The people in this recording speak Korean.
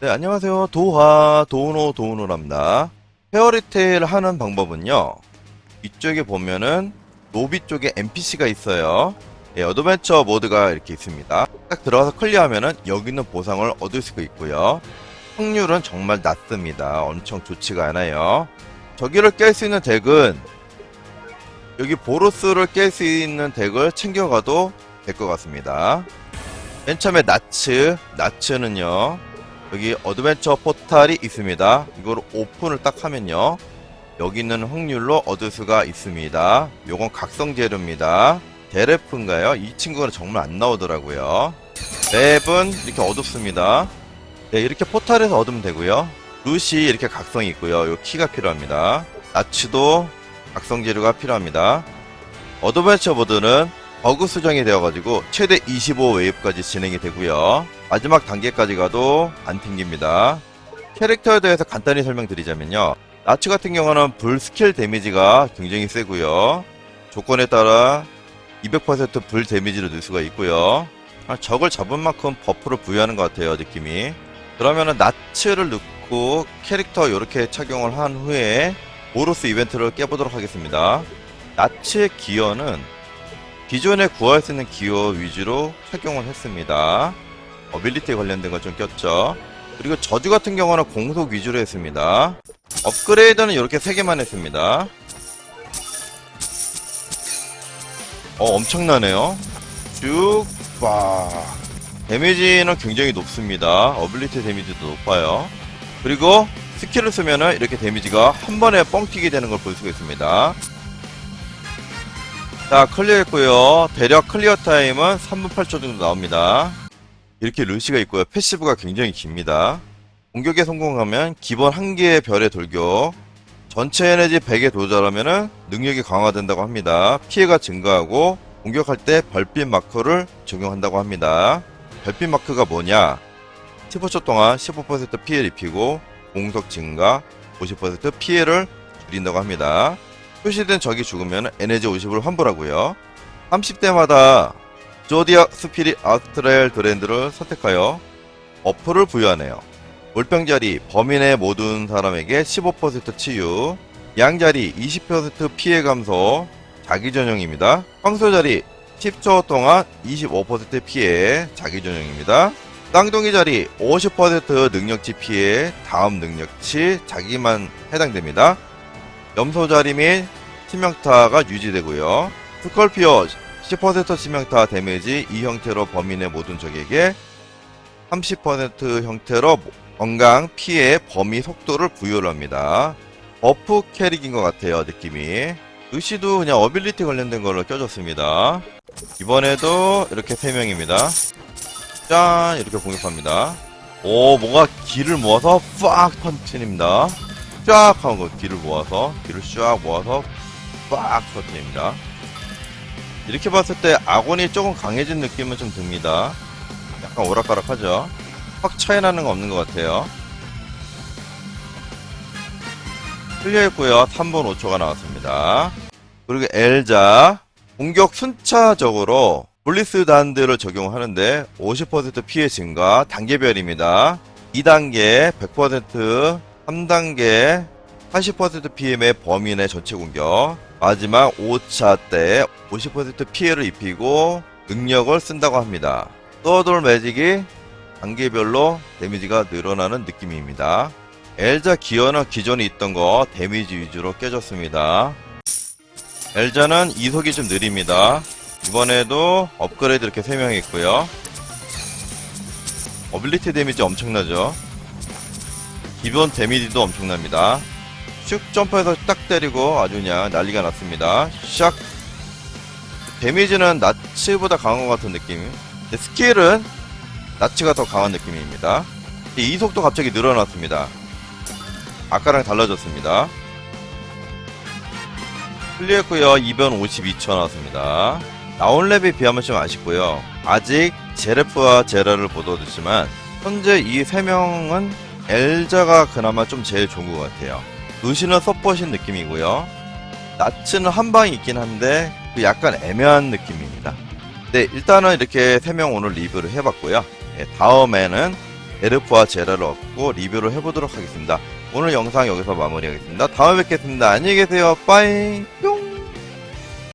네, 안녕하세요. 도하, 도우노, 도우노랍니다. 페어리테일 하는 방법은요. 이쪽에 보면은 로비 쪽에 NPC가 있어요. 예, 어드벤처 모드가 이렇게 있습니다. 딱 들어가서 클리어하면은 여기 있는 보상을 얻을 수가 있고요. 확률은 정말 낮습니다. 엄청 좋지가 않아요. 저기를 깰 수 있는 덱은 여기 보로스를 깰 수 있는 덱을 챙겨가도 될 것 같습니다. 맨 처음에 나츠, 나츠는요. 여기 어드벤처 포탈이 있습니다. 이걸 오픈을 딱 하면요. 여기 있는 확률로 얻을 수가 있습니다. 요건 각성 재료입니다. 데레프인가요? 이 친구는 정말 안 나오더라고요. 맵은 이렇게 어둡습니다. 네, 이렇게 포탈에서 얻으면 되고요. 루시 이렇게 각성이 있고요. 요 키가 필요합니다. 나츠도 각성 재료가 필요합니다. 어드벤처 모드는 버그 수정이 되어가지고 최대 25웨이브까지 진행이 되고요. 마지막 단계까지 가도 안 튕깁니다. 캐릭터에 대해서 간단히 설명드리자면요. 나츠 같은 경우는 불 스킬 데미지가 굉장히 세고요. 조건에 따라 200%불 데미지를 넣을 수가 있고요. 아, 적을 잡은 만큼 버프를 부여하는 것 같아요, 느낌이. 그러면은 나츠를 넣고 캐릭터 이렇게 착용을 한 후에 보로스 이벤트를 깨보도록 하겠습니다. 나츠의 기어는 기존에 구할 수 있는 기어 위주로 착용을 했습니다. 어빌리티에 관련된 거좀 꼈죠. 그리고 저주 같은 경우는 공속 위주로 했습니다. 업그레이드는 이렇게 3개만 했습니다. 어, 엄청나네요. 쭉, 와. 데미지는 굉장히 높습니다. 어빌리티 데미지도 높아요. 그리고 스킬을 쓰면은 이렇게 데미지가 한 번에 뻥튀기 되는 걸 볼 수가 있습니다. 자, 클리어했고요. 대략 클리어 타임은 3분 8초 정도 나옵니다. 이렇게 루시가 있고요. 패시브가 굉장히 깁니다. 공격에 성공하면 기본 한 개의 별의 돌격, 전체 에너지 100에 도달하면은 능력이 강화된다고 합니다. 피해가 증가하고 공격할 때 별빛 마크를 적용한다고 합니다. 별빛 마크가 뭐냐? 15초 동안 15% 피해를 입히고 공속 증가 50% 피해를 줄인다고 합니다. 표시된 적이 죽으면 에너지 50을 환불하고요. 30대마다 조디악 스피릿 아스트랄 드랜드를 선택하여 어플을 부여하네요. 몰병자리 범인의 모든 사람에게 15% 치유 양자리 20% 피해 감소 자기 전용입니다. 황소자리 10초 동안 25% 피해 자기 전용입니다. 쌍둥이 자리 50% 능력치 피해 다음 능력치 자기만 해당됩니다. 염소 자리 및 치명타가 유지되고요. 스컬피오 10% 치명타 데미지 이 형태로 범인의 모든 적에게 30% 형태로 건강 피해 범위 속도를 부여를 합니다. 버프 캐릭인 것 같아요 느낌이. 의시도 그냥 어빌리티 관련된 걸로 껴줬습니다. 이번에도 이렇게 3명입니다. 짠 이렇게 공격합니다. 오 뭔가 기를 모아서 팍 펀치입니다. 쫙거 기를 모아서 기를 쫙 모아서 빡 터트립니다. 이렇게 봤을 때 아곤이 조금 강해진 느낌은 좀 듭니다. 약간 오락가락하죠. 확 차이 나는 거 없는 것 같아요. 클리어했고요. 3분 5초가 나왔습니다. 그리고 엘자 공격 순차적으로 볼리스 단드를 적용하는데 50% 피해 증가 단계별입니다. 2단계 100% 3단계 80% PM의 범인의 전체 공격 마지막 5차 때 50% 피해를 입히고 능력을 쓴다고 합니다. 서돌 매직이 단계별로 데미지가 늘어나는 느낌입니다. 엘자 기어는 기존에 있던 거 데미지 위주로 깨졌습니다. 엘자는 이속이 좀 느립니다. 이번에도 업그레이드 이렇게 3명 있고요. 어빌리티 데미지 엄청나죠. 기본 데미지도 엄청납니다. 슉 점프해서 딱 때리고 아주 그냥 난리가 났습니다. 샥 데미지는 나츠보다 강한 것 같은 느낌. 근데 스킬은 나츠가 더 강한 느낌입니다. 이속도 갑자기 늘어났습니다. 아까랑 달라졌습니다. 클리어했고요. 2변 52초 나왔습니다. 나온 랩에 비하면 좀 아쉽고요. 아직 제레프와 제라를 못 얻었지만 현재 이세 명은 엘자가 그나마 좀 제일 좋은 것 같아요. 루시는 서포신 느낌이고요. 나츠는 한 방이 있긴 한데 그 약간 애매한 느낌입니다. 네, 일단은 이렇게 세명 오늘 리뷰를 해봤고요. 예, 다음에는 에르프와 제라를 얻고 리뷰를 해보도록 하겠습니다. 오늘 영상 여기서 마무리하겠습니다. 다음에 뵙겠습니다. 안녕히 계세요. 빠이. 뿅!